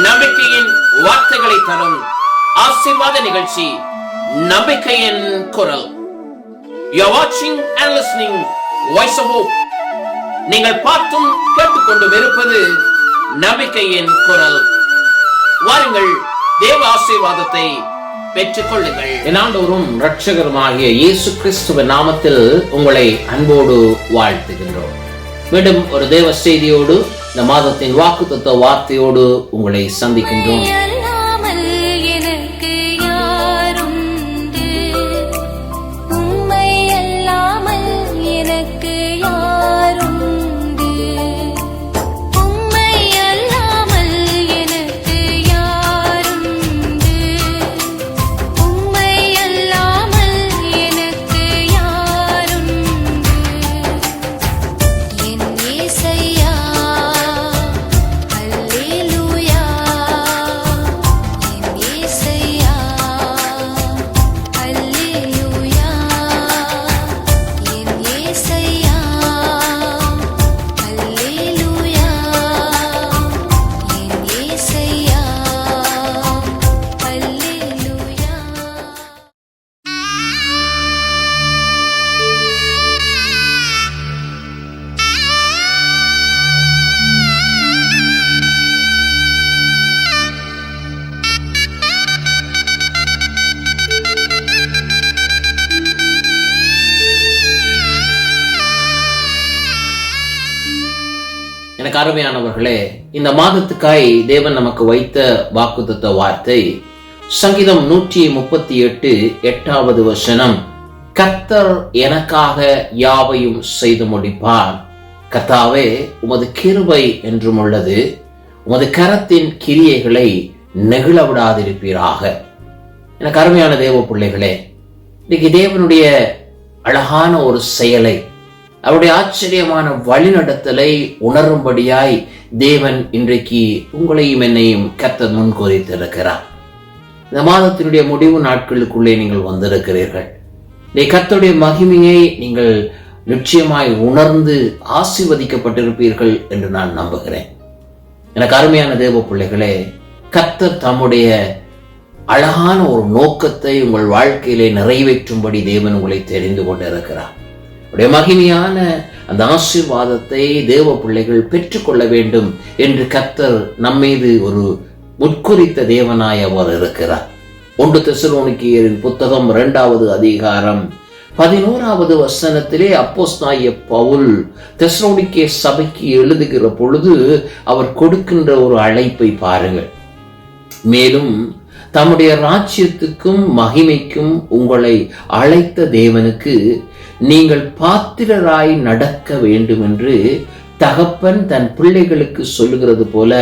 நம்பிக்கையின் வார்த்தைகளை தரும் ஆசீர்வாத நிகழ்ச்சி நம்பிக்கையின் குரல். யூ வாட்சிங் and listening voice of hope நீங்கள் பார்த்தும் கேட்டுக்கொண்டும் இருப்பது நம்பிக்கையின் குரல். வாருங்கள் தேவ ஆசீர்வாதத்தை பெற்றுக் கொள்ளுங்கள் என்னாண்டோரும் ரட்சகருமாகிய இயேசு கிறிஸ்துவ நாமத்தில் உங்களை அன்போடு வாழ்த்துகின்றோம். மீண்டும் ஒரு தேவ செய்தியோடு இந்த மாதத்தின் வாக்கு தத்துவ வார்த்தையோடு உங்களை சந்திக்கின்றோம். அருமையானவர்களே இந்த மாதத்துக்காய் தேவன் நமக்கு வைத்த வாக்குத்த வார்த்தை சங்கீதம் நூற்றி முப்பத்தி எட்டு எட்டாவது வசனம் கத்தர் எனக்காக யாவையும் செய்து முடிப்பார். கத்தாவே உமது கிருபை என்றும் உள்ளது. உமது கரத்தின் கிரியைகளை நெகிழ விடாதிருப்பீராக. எனக்கு அருமையான தேவ பிள்ளைகளே இன்னைக்கு தேவனுடைய அழகான ஒரு செயலை அவருடைய ஆச்சரியமான வழிநடத்தலை உணரும்படியாய் தேவன் இன்றைக்கு உங்களையும் என்னையும் கர்த்தர் முன்கூறித்திருக்கிறார் இந்த மாதத்தினுடைய முடிவு நாட்களுக்குள்ளே நீங்கள் வந்திருக்கிறீர்கள். இந்த கத்தருடைய மகிமையை நீங்கள் நிச்சயமாய் உணர்ந்து ஆசிர்வதிக்கப்பட்டிருப்பீர்கள் என்று நான் நம்புகிறேன். எனக்கு அருமையான தேவ பிள்ளைகளே கர்த்தர் தம்முடைய அழகான ஒரு நோக்கத்தை உங்கள் வாழ்க்கையிலே நிறைவேற்றும்படி தேவன் உங்களை தெரிந்து கொண்டிருக்கிறார். உடைய மகிமையான அந்த ஆசீர்வாதத்தை தேவ பிள்ளைகள் பெற்றுக்கொள்ள வேண்டும் என்று கர்த்தர் நம்மீது ஒரு உட்குறித்த தேவனாய் அவர் இருக்கிறார். ஒன்று தெசலோனிக்கியரின் புத்தகம் இரண்டாவது அதிகாரம் பதினோராவது வசனத்திலே அப்போஸ்தாய பவுல் தெசலோனிக்கே சபைக்கு எழுதுகிற பொழுது அவர் கொடுக்கின்ற ஒரு அழைப்பை பாருங்கள். மேலும் தம்முடைய ராஜ்யத்துக்கும் மகிமைக்கும் உங்களை அழைத்த தேவனுக்கு நீங்கள் பாத்திரராய் நடக்க வேண்டும் என்று தகப்பன் தன் பிள்ளைகளுக்கு சொல்லுகிறது போல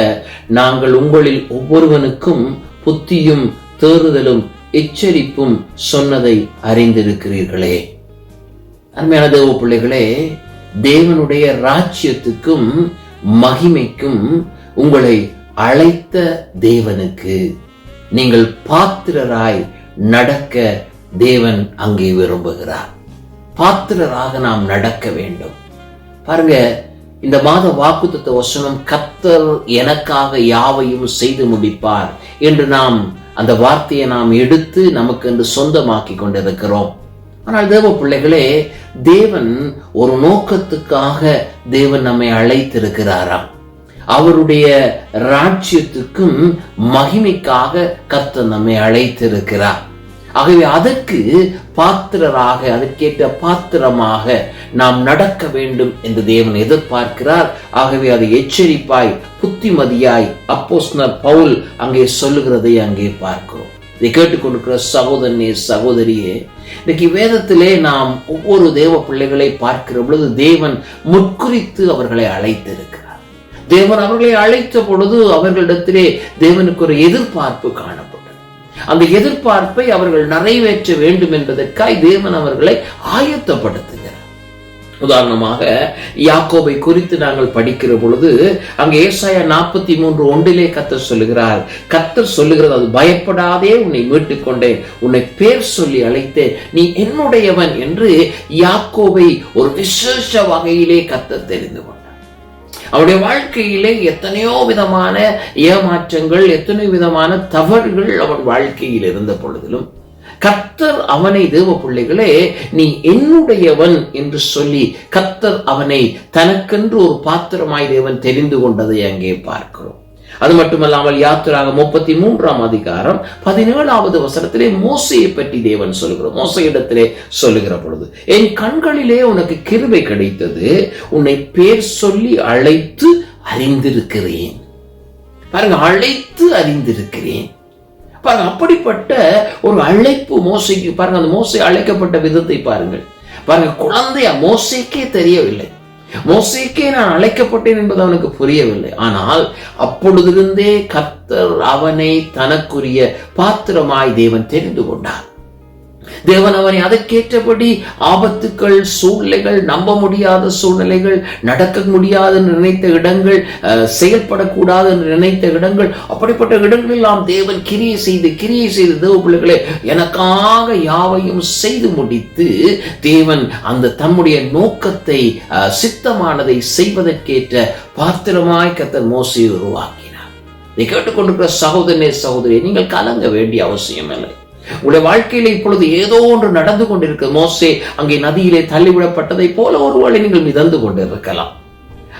நாங்கள் உங்களில் ஒவ்வொருவனுக்கும் புத்தியும் தேறுதலும் எச்சரிப்பும் சொன்னதை அறிந்திருக்கிறீர்களே. அருமையான தேவ பிள்ளைகளே தேவனுடைய ராஜ்யத்துக்கும் மகிமைக்கும் உங்களை அழைத்த தேவனுக்கு நீங்கள் பாத்திரராய் நடக்க தேவன் அங்கே விரும்புகிறார். பாத்திரராக நாம் நடக்க வேண்டும். பாருங்க இந்த மாத வாக்குத்த வசனம் கத்தர் எனக்காக யாவையும் செய்து முடிப்பார் என்று நாம் அந்த வார்த்தையை நாம் எடுத்து நமக்கு என்று சொந்தமாக்கி கொண்டிருக்கிறோம். ஆனால் தேவ பிள்ளைகளே தேவன் ஒரு நோக்கத்துக்காக தேவன் நம்மை அழைத்திருக்கிறாராம். அவருடைய ராஜ்யத்துக்கும் மகிமைக்காக கர்த்தர் நம்மை அழைத்திருக்கிறார். ஆகவே அதற்கு பாத்திரராக அதற்கேற்ற பாத்திரமாக நாம் நடக்க வேண்டும் என்று தேவன் எதிர்பார்க்கிறார். ஆகவே அதை எச்சரிப்பாய் புத்திமதியாய் அப்போஸ்னர் பவுல் அங்கே சொல்லுகிறதை அங்கே பார்க்கிறோம். இதை கேட்டுக்கொண்டிருக்கிற சகோதரனே சகோதரியே இன்னைக்கு வேதத்திலே நாம் ஒவ்வொரு தேவ பிள்ளைகளை பார்க்கிற பொழுது தேவன் முற்குறித்து அவர்களை அழைத்திருக்கிறார். தேவன் அவர்களை அழைத்த பொழுது அவர்களிடத்திலே தேவனுக்கு ஒரு எதிர்பார்ப்பு காணும் அந்த எதிர்பார்ப்பை அவர்கள் நிறைவேற்ற வேண்டும் என்பதற்காய் தேவன் அவர்களை ஆயத்தப்படுத்துகிறார். உதாரணமாக யாக்கோபை குறித்து நாங்கள் படிக்கிற பொழுது அங்க ஏசாயா நாற்பத்தி மூன்று ஒன்றிலே கத்தர் சொல்லுகிறார் கத்தர் சொல்லுகிறது அது பயப்படாதே உன்னை மீட்டுக் கொண்டேன் உன்னை பேர் சொல்லி அழைத்தேன். நீ என்னுடையவன் என்று யாக்கோபை ஒரு விசேஷ வகையிலே கத்தர் தெரிந்து கொண்டார். அவருடைய வாழ்க்கையிலே எத்தனையோ விதமான ஏமாற்றங்கள் எத்தனையோ விதமான தவறுகள் அவன் வாழ்க்கையில் இருந்த பொழுதிலும் கத்தர் அவனை தேவ பிள்ளைகளே நீ என்னுடையவன் என்று சொல்லி கத்தர் அவனை தனக்கென்று ஒரு பாத்திரமாய் தேவன் தெரிந்து கொண்டதை அங்கே பார்க்கிறோம். அது மட்டுமல்லாமல் யாத்திராக முப்பத்தி மூன்றாம் அதிகாரம் பதினேழாவது வசனத்திலே மோசையை பற்றி தேவன் சொல்லுகிறோம் மோசையிடத்திலே சொல்லுகிற பொழுது என் கண்களிலே உனக்கு கிருபை கிடைத்தது உன்னை பேர் சொல்லி அழைத்து அறிந்திருக்கிறேன். பாருங்க அழைத்து அறிந்திருக்கிறேன். பாருங்க அப்படிப்பட்ட ஒரு அழைப்பு மோசைக்கு பாருங்க அந்த மோசை அழைக்கப்பட்ட விதத்தை பாருங்கள். பாருங்க குழந்தையா மோசைக்கே தெரியவில்லை. மோசைக்கே நான் அழைக்கப்பட்டேன் என்பது அவனுக்கு புரியவில்லை. ஆனால் அப்பொழுதிருந்தே கர்த்தர் அவனை தனக்குரிய பாத்திரமாய் தேவன் தெரிந்து கொண்டார். தேவன் அவனை அதற்கேற்றபடி ஆபத்துக்கள் சூழ்நிலைகள் நம்ப முடியாத சூழ்நிலைகள் நடக்க முடியாது நினைத்த இடங்கள் செயல்படக்கூடாது என்று நினைத்த இடங்கள் அப்படிப்பட்ட இடங்களெல்லாம் தேவன் கிரியை செய்து கிரியை செய்து தேவ பிள்ளைகளே எனக்காக யாவையும் செய்து முடித்து தேவன் அந்த தம்முடைய நோக்கத்தை அஹ், சித்தமானதை செய்வதற்கேற்ற பாத்திரமாய் கத்தர் மோசையை உருவாக்கினார். இதை கேட்டுக்கொண்டிருக்கிற சகோதரனே சகோதரி நீங்கள் கலங்க வேண்டிய அவசியம் இல்லை உடைய வாழ்க்கையில இப்பொழுது ஏதோ ஒன்று நடந்து கொண்டிருக்கு. மோசே அங்கே நதியிலே தள்ளிவிடப்பட்டதை போல ஒருவேளை நீங்கள் மிதந்து கொண்டிருக்கலாம்.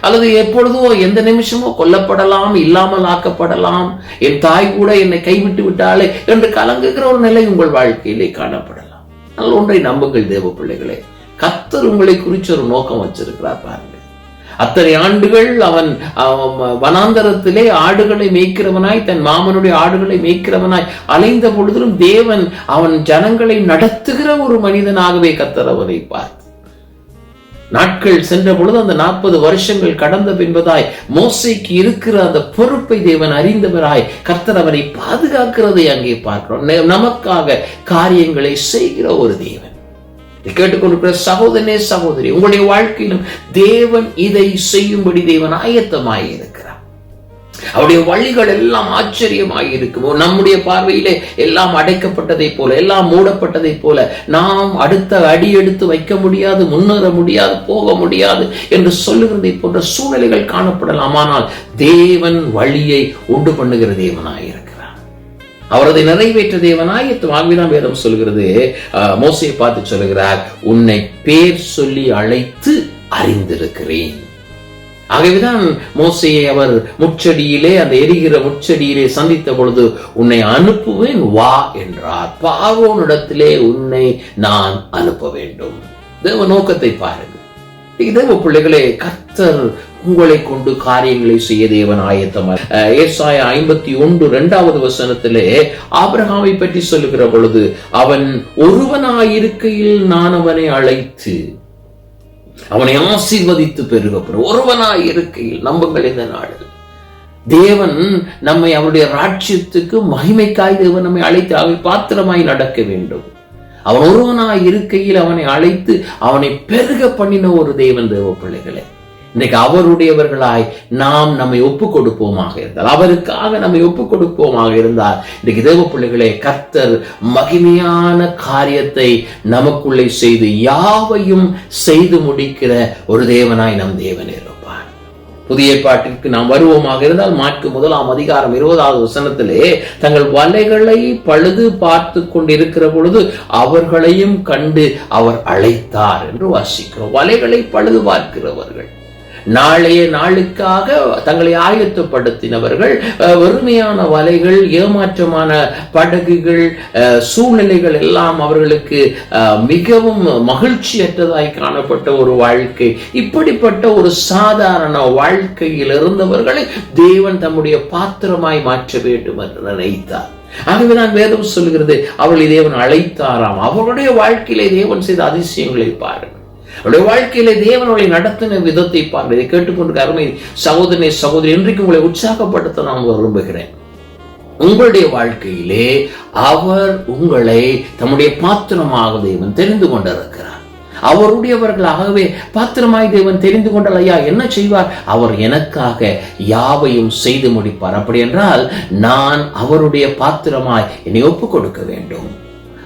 அல்லது எப்பொழுதோ எந்த நிமிஷமோ கொல்லப்படலாம் இல்லாமல் ஆக்கப்படலாம் என் தாய் கூட என்னை கைவிட்டு விட்டாலே என்று கலங்குகிற ஒரு நிலை உங்கள் வாழ்க்கையிலே காணப்படலாம். நல்ல ஒன்றை நம்புங்கள் தேவ பிள்ளைகளே கத்தர் உங்களை குறிச்ச ஒரு நோக்கம் வச்சிருக்கிறார் பாருங்க. அத்தனை ஆண்டுகள் அவன் வனாந்தரத்திலே ஆடுகளை மேய்க்கிறவனாய் தன் மாமனுடைய ஆடுகளை மேய்க்கிறவனாய் அலைந்த பொழுதிலும் தேவன் அவன் ஜனங்களை நடத்துகிற ஒரு மனிதனாகவே கத்தர் அவனை பார்த்து. நாட்கள் சென்ற பொழுது அந்த நாற்பது வருஷங்கள் கடந்த பின்பதாய் மோசைக்கு இருக்கிற அந்த பொறுப்பை தேவன் அறிந்தவராய் கர்த்தர் அவனை பாதுகாக்கிறதை அங்கே பார்க்கிறோம். நெ- நமக்காக காரியங்களை செய்கிற ஒரு தேவன். கேட்டுக்கொண்டிருக்கிற சகோதரனே சகோதரி உங்களுடைய வாழ்க்கையிலும் தேவன் இதை செய்யும்படி தேவன் ஆயத்தமாக இருக்கிறார் அவருடைய வழிகள் எல்லாம் ஆச்சரியமாக இருக்கும் நம்முடைய பார்வையிலே எல்லாம் அடைக்கப்பட்டதை போல எல்லாம் மூடப்பட்டதை போல நாம் அடுத்த அடி எடுத்து வைக்க முடியாது முன்னேற முடியாது போக முடியாது என்று சொல்லுகிறதை போன்ற சூழ்நிலைகள் காணப்படலாம். ஆனால் தேவன் வழியை உண்டு பண்ணுகிற தேவனாய் அவரது நிறைவேற்ற தேவனாய் ஆகவேதான் வேதம் சொல்கிறது. மோசையை பார்த்து சொல்லுகிறார் உன்னை பேர் சொல்லி அழைத்து அறிந்திருக்கிறேன். ஆகவேதான் மோசையை அவர் முச்சடியிலே அந்த எரிகிற முச்சடியிலே சந்தித்த பொழுது உன்னை அனுப்புவேன் வா என்றார். பார்வோனிடத்திலே உன்னை நான் அனுப்ப வேண்டும். தேவ நோக்கத்தை பாருங்கள். தேவ பிள்ளைகளே கர்த்தர் உங்களை கொண்டு காரியங்களை செய்ய தேவன் ஆயத்தமா ஏசாய ஐம்பத்தி ஒன்று இரண்டாவது வசனத்திலே ஆபிரகாமை பற்றி சொல்லுகிற பொழுது அவன் ஒருவனாயிருக்கையில் நான் அவனை அழைத்து அவனை ஆசீர்வதித்து பெருகப்படும். ஒருவனாய் இருக்கையில் நம்புங்கள் இந்த நாடு தேவன் நம்மை அவருடைய ராட்சியத்துக்கு மகிமைக்காய் தேவன் நம்மை அழைத்து அவை பாத்திரமாய் நடக்க வேண்டும். அவன் ஒருவனாய் இருக்கையில் அவனை அழைத்து அவனை பெருக பண்ணின ஒரு தேவன் தேவ பிள்ளைகளே. இன்றைக்கு அவருடையவர்களாய் நாம் நம்மை ஒப்பு கொடுப்போமாக இருந்தால் அவருக்காக நம்மை ஒப்பு கொடுப்போமாக இருந்தால் இன்றைக்கு தேவ பிள்ளைகளே கர்த்தர் மகிமையான காரியத்தை நமக்குள்ளே செய்து யாவையும் செய்து முடிக்கிற ஒரு தேவனாய் நம் தேவன் இருப்பார். புதிய பாட்டிற்கு நாம் வருவோமாக இருந்தால் மாற்கு முதலாம் அதிகாரம் இருபதாவது வசனத்திலே தங்கள் வலைகளை பழுது பார்த்து கொண்டிருக்கிற பொழுது அவர்களையும் கண்டு அவர் அழைத்தார் என்று வாசிக்கிறோம். வலைகளை பழுது பார்க்கிறவர்கள். நாளைய நாளுக்காக தங்களை ஆயத்தப்படுத்தினவர்கள் அஹ், வலைகள் ஏமாற்றமான படகுகள் அஹ், சூழ்நிலைகள் எல்லாம் அவர்களுக்கு மிகவும் மகிழ்ச்சியற்றதாய் காணப்பட்ட ஒரு வாழ்க்கை. இப்படிப்பட்ட ஒரு சாதாரண வாழ்க்கையில் இருந்தவர்களை தேவன் தம்முடைய பாத்திரமாய் மாற்ற வேண்டும் என்று நினைத்தார். ஆகவேதான் வேதம் சொல்லுகிறது அவளை தேவன் அழைத்தாராம். அவர்களுடைய வாழ்க்கையிலே தேவன் செய்த அதிசயங்களை பாருங்கள். அவருடைய வாழ்க்கையிலே தேவனுடைய நடத்தின விதத்தை பாருங்கள். இதை கேட்டுக்கொண்டு அருமை சகோதரனை சகோதரி இன்றைக்கு உங்களை உற்சாகப்படுத்த நான் விரும்புகிறேன். உங்களுடைய வாழ்க்கையிலே அவர் உங்களை தம்முடைய பாத்திரமாக தேவன் தெரிந்து கொண்டிருக்கிறார். அவருடையவர்களாகவே பாத்திரமாய் தேவன் தெரிந்து கொண்டால் ஐயா என்ன செய்வார்? அவர் எனக்காக யாவையும் செய்து முடிப்பார். அப்படி என்றால் நான் அவருடைய பாத்திரமாய் என்னை ஒப்புக் கொடுக்க வேண்டும்.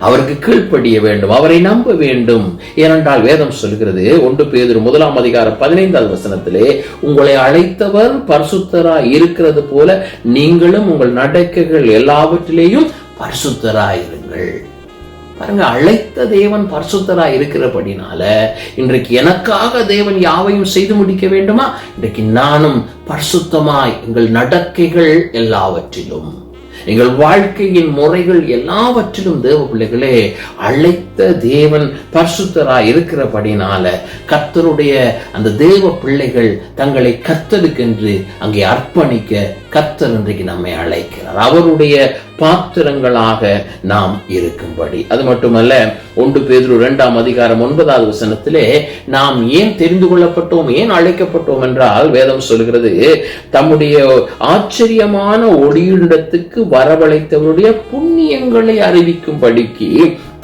அவருக்கு கீழ்ப்படிய வேண்டும் அவரை நம்ப வேண்டும். ஏனென்றால் வேதம் சொல்கிறது ஒன்று பேதர் முதலாம் அதிகாரம் பதினைந்தாவது வசனத்திலே உங்களை அழைத்தவர் பரிசுத்தரா இருக்கிறது போல நீங்களும் உங்கள் நடக்கைகள் எல்லாவற்றிலேயும் பரிசுத்தராயிருங்கள். பாருங்க அழைத்த தேவன் பரிசுத்தரா இருக்கிறபடினால இன்றைக்கு எனக்காக தேவன் யாவையும் செய்து முடிக்க வேண்டுமா? இன்றைக்கு நானும் பரிசுத்தமாய் எங்கள் நடக்கைகள் எல்லாவற்றிலும். எங்கள் வாழ்க்கையின் முறைகள் எல்லாவற்றிலும் தேவ பிள்ளைகளே பரிசுத்த தேவன் பரிசுத்தராய் இருக்கிறபடினால கத்தருடைய அந்த தேவ பிள்ளைகள் தங்களை கத்தருக்கென்று அங்கே அர்ப்பணிக்க கத்தர் இன்றைக்கு நம்மை அழைக்கிறார். அவருடைய பாத்திரங்களாக நாம் இருக்கும்படி. அது மட்டுமல்ல ஒன்று பேதுரு இரண்டாம் அதிகாரம் ஒன்பதாவது வசனத்திலே நாம் ஏன் தெரிந்து கொள்ளப்பட்டோம் ஏன் அழைக்கப்பட்டோம் என்றால் வேதம் சொல்கிறது தம்முடைய ஆச்சரியமான ஒளியிடத்துக்கு வரவழைத்தவருடைய புண்ணியங்களை அறிவிக்கும்படிக்கு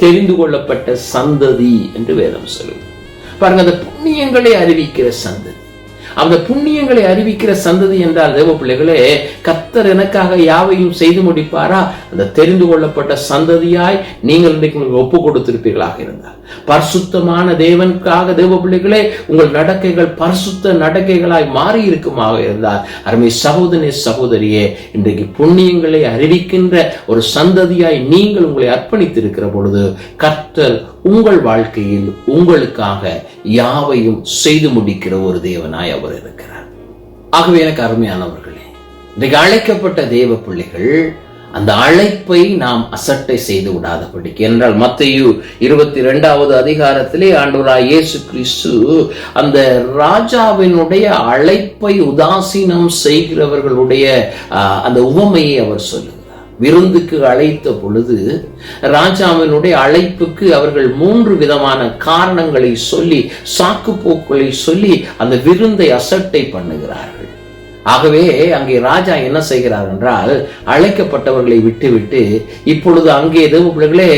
தெரிந்து கொள்ளப்பட்ட சந்ததி என்று வேதம் சொல்லுது. பாருங்க அந்த புண்ணியங்களை அறிவிக்கிற சந்ததி. அந்த புண்ணியங்களை அறிவிக்கிற சந்ததி என்றால் தேவ பிள்ளைகளே கர்த்தர் எனக்காக யாவையும் செய்து முடிப்பாரா? அந்த தெரிந்து கொள்ளப்பட்ட சந்ததியாய் நீங்கள் இன்றைக்கு உங்களுக்கு ஒப்பு கொடுத்திருப்பீர்களாக இருந்தால். பரிசுத்தமான தேவனுக்காக தேவ பிள்ளைகளே உங்கள் நடக்கைகள் பரிசுத்த நடக்கைகளாய் மாறி இருக்குமாக இருந்தால் அருமை சகோதரி சகோதரியே இன்றைக்கு புண்ணியங்களை அறிவிக்கின்ற ஒரு சந்ததியாய் நீங்கள் உங்களை அர்ப்பணித்திருக்கிற பொழுது கர்த்தர் உங்கள் வாழ்க்கையில் உங்களுக்காக யாவையும் செய்து முடிக்கிற ஒரு தேவனாய் அவர் இருக்கிறார். ஆகவே எனக்கு அருமையானவர்களே இன்றைக்கு அழைக்கப்பட்ட தேவ பிள்ளைகள் அந்த அழைப்பை நாம் அசட்டை செய்து விடாதபடிக்கு. என்றால் மத்தையு இருபத்தி ரெண்டாவது அதிகாரத்திலே ஆண்டவராய் இயேசு கிறிஸ்து அந்த ராஜாவினுடைய அழைப்பை உதாசீனம் செய்கிறவர்களுடைய அந்த உவமையை அவர் சொல்லுகிறார். விருந்துக்கு அழைத்த பொழுது ராஜாவினுடைய அழைப்புக்கு அவர்கள் மூன்று விதமான காரணங்களை சொல்லி சாக்குப்போக்களை சொல்லி அந்த விருந்தை அசட்டை பண்ணுகிறார்கள். ஆகவே அங்கே ராஜா என்ன செய்கிறார் என்றால் அழைக்கப்பட்டவர்களை விட்டுவிட்டு இப்பொழுது அங்கே தேவபிள்ளைகளே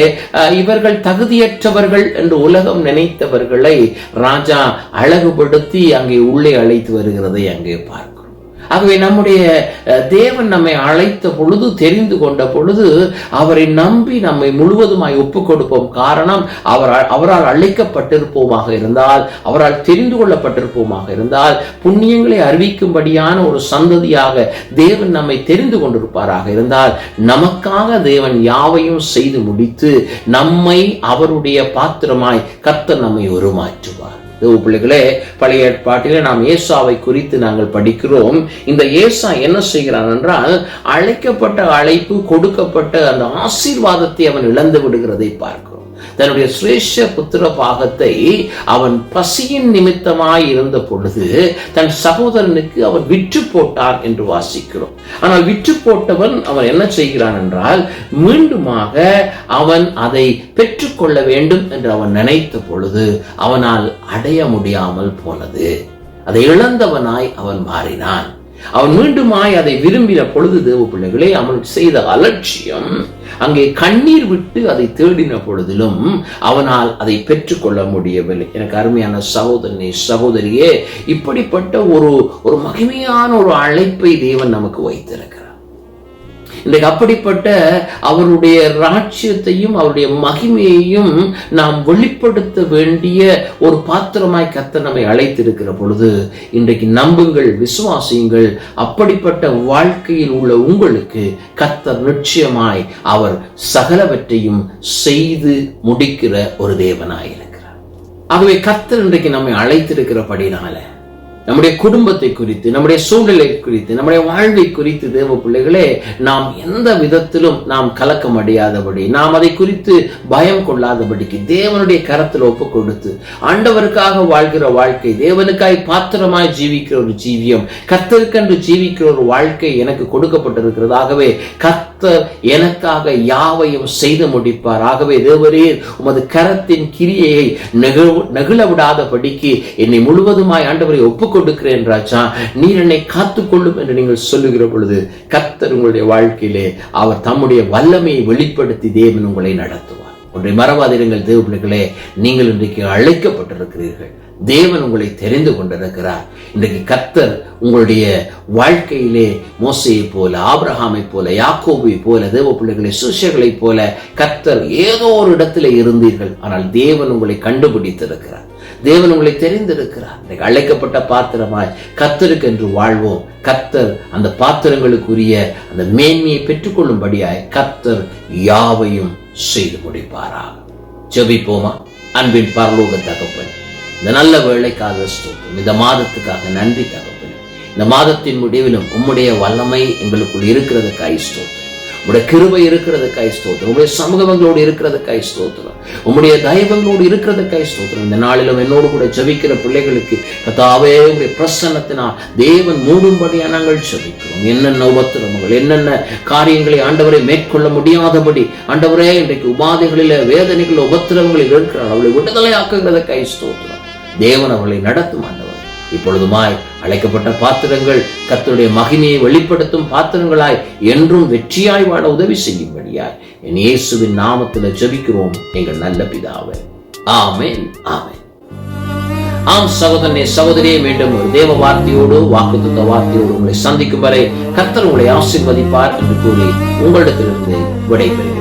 இவர்கள் தகுதியற்றவர்கள் என்று உலகம் நினைத்தவர்களை ராஜா அழகுபடுத்தி அங்கே உள்ளே அழைத்து வருகிறதை அங்கே பார்க்க ஆகவே நம்முடைய தேவன் நம்மை அழைத்த பொழுது தெரிந்து கொண்ட பொழுது அவரை நம்பி நம்மை முழுவதுமாய் ஒப்பு கொடுப்போம் காரணம் அவரால் அவரால் அழைக்கப்பட்டிருப்போமாக இருந்தால் அவரால் தெரிந்து கொள்ளப்பட்டிருப்போமாக இருந்தால் புண்ணியங்களை அறிவிக்கும்படியான ஒரு சந்ததியாக தேவன் நம்மை தெரிந்து கொண்டிருப்பாராக இருந்தால் நமக்காக தேவன் யாவையும் செய்து முடித்து நம்மை அவருடைய பாத்திரமாய் கத்த நம்மை உருமாற்றுவார். தேவ பிள்ளைகளே பழைய ஏற்பாட்டிலே நாம் ஏசாவை குறித்து நாங்கள் படிக்கிறோம். இந்த ஏசா என்ன செய்கிறான் என்றால் அழைக்கப்பட்ட அழைப்பு கொடுக்கப்பட்ட அந்த ஆசீர்வாதத்தை அவன் இழந்து விடுகிறதை பார்க்கும். தன்னுடைய சிரேஷ்ட புத்திர பாகத்தை அவன் பசியின் நிமித்தமாய் இருந்த பொழுது தன் சகோதரனுக்கு அவன் விற்று போட்டான் என்று வாசிக்கிறோம். ஆனால் விற்று போட்டவன் அவன் என்ன செய்கிறான் என்றால் மீண்டுமாக அவன் அதை பெற்றுக்கொள்ள வேண்டும் என்று அவன் நினைத்த பொழுது அவனால் அடைய முடியாமல் போனது. அதை இழந்தவனாய் அவன் மாறினான். அவன் மீண்டுமாய் அதை விரும்பின பொழுது தேவ பிள்ளைகளே அவன் செய்த அலட்சியம் அங்கே கண்ணீர் விட்டு அதை தேடின பொழுதிலும் அவனால் அதை பெற்றுக்கொள்ள முடியவில்லை. எனக்கு அருமையான சகோதரனே சகோதரியே இப்படிப்பட்ட ஒரு ஒரு மகிமையான ஒரு அழைப்பை தேவன் நமக்கு வைத்திருக்கிறார். இன்றைக்கு அப்படிப்பட்ட அவருடைய ராட்சியத்தையும் அவருடைய மகிமையையும் நாம் வெளிப்படுத்த வேண்டிய ஒரு பாத்திரமாய் கத்த நம்மை அழைத்திருக்கிற பொழுது இன்றைக்கு நம்புங்கள் விசுவாசியுங்கள் அப்படிப்பட்ட வாழ்க்கையில் உள்ள உங்களுக்கு கத்தர் நிச்சயமாய் அவர் சகலவற்றையும் செய்து முடிக்கிற ஒரு தேவனாயிருக்கிறார் ஆகவே கத்தர் இன்றைக்கு நம்மை அழைத்திருக்கிறபடினால நம்முடைய குடும்பத்தை குறித்து நம்முடைய சூழ்நிலை குறித்து நம்முடைய வாழ்வை குறித்து தேவ பிள்ளைகளே நாம் எந்த விதத்திலும் நாம் கலக்கம் அடையாதபடி நாம் அதை குறித்து பயம் கொள்ளாதபடிக்கு தேவனுடைய கரத்தில் ஒப்பு கொடுத்து ஆண்டவருக்காக வாழ்கிற வாழ்க்கை தேவனுக்காய் பாத்திரமாய் ஜீவிக்கிற ஒரு ஜீவியம் கர்த்தருக்கென்று ஜீவிக்கிற ஒரு வாழ்க்கை எனக்கு கொடுக்கப்பட்டிருக்கிறதாகவே கத் கர்த்தர் எனக்காக யாவையும் செய்து முடிப்பார். ஆகவே தேவரே உமது கரத்தின் கிரியையை நெகிழ நெகிழ விடாதபடிக்கு என்னை முழுவதுமாய் ஆண்டவரை ஒப்புக் கொடுக்கிறேன் ராஜா. நீர் என்னை காத்துக்கொள்ளும் என்று நீங்கள் சொல்லுகிற பொழுது கர்த்தர் உங்களுடைய வாழ்க்கையிலே அவர் தம்முடைய வல்லமையை வெளிப்படுத்தி தேவன் உங்களை நடத்துவார். ஒன்றை மறவாதிருங்கள் தேவ பிள்ளைகளே நீங்கள் இன்றைக்கு அழைக்கப்பட்டிருக்கிறீர்கள். தேவன் உங்களை தெரிந்து கொண்டிருக்கிறார். இன்றைக்கு கத்தர் உங்களுடைய வாழ்க்கையிலே மோசையை போல ஆபிரகாமை போல யாக்கோபை போல தேவ பிள்ளைகளை சிஷ்யர்களைப் போல கத்தர் ஏதோ ஒரு இடத்துல இருந்தீர்கள். ஆனால் தேவன் உங்களை கண்டுபிடித்திருக்கிறார். தேவன் உங்களை தெரிந்திருக்கிறார். இன்றைக்கு அழைக்கப்பட்ட பாத்திரமாய் கத்தருக்கு என்று வாழ்வோம். கத்தர் அந்த பாத்திரங்களுக்குரிய அந்த மேன்மையை பெற்றுக்கொள்ளும்படியாய் கத்தர் யாவையும் செய்து முடிப்பாரா? ஜெபிப்போமா? அன்பின் பரலோக தகப்பன் இந்த நல்ல வேலைக்காக ஸ்தோத்திரம். இந்த மாதத்துக்காக நன்றி தகப்பனே. இந்த மாதத்தின் முடிவிலும் உம்முடைய வல்லமை எங்களுக்குள் இருக்கிறதுக்காய் ஸ்தோத்திரம். உம்முடைய கிருபை இருக்கிறதுக்காய் ஸ்தோத்திரம். உம்முடைய சமூகங்களோடு இருக்கிறதுக்காய் ஸ்தோத்திரம். உம்முடைய தயவங்களோடு இருக்கிறதுக்காய் ஸ்தோத்திரம். இந்த நாளிலும் என்னோடு கூட ஜபிக்கிற பிள்ளைகளுக்கு கத்தாவே உடைய பிரசன்னத்தினால் தேவன் மூடும்படியா நாங்கள் ஜபிக்கிறோம். என்னென்ன உபத்திரமங்கள் என்னென்ன காரியங்களை ஆண்டவரை மேற்கொள்ள முடியாதபடி ஆண்டவரே இன்றைக்கு உபாதைகளில வேதனைகள் உபத்திரவங்களில் இருக்கிறார் அவளை விடுதலை ஆக்குகிறதுக்காய் ஸ்தோத்திரம். தேவன் அவளை நடத்தும் ஆண்டவர். இப்பொழுதுமாய் அழைக்கப்பட்ட பாத்திரங்கள் கத்தருடைய மகிமையை வெளிப்படுத்தும் பாத்திரங்களாய் என்றும் வெற்றியாய் வாழ உதவி செய்யும்படியாய். என் இயேசுவின் நாமத்தில் ஜபிக்கிறோம். எங்கள் நல்ல பிதாவே. ஆமேன் ஆமேன். ஆம் சகோதரனே சகோதரியே மீண்டும் ஒரு தேவ வார்த்தையோடு வாக்குத்த வார்த்தையோடு உங்களை சந்திக்கும் வரை கர்த்தர் உங்களை ஆசிர்வதிப்பார் என்று கூறி உங்களிடத்திலிருந்து விடைபெறும்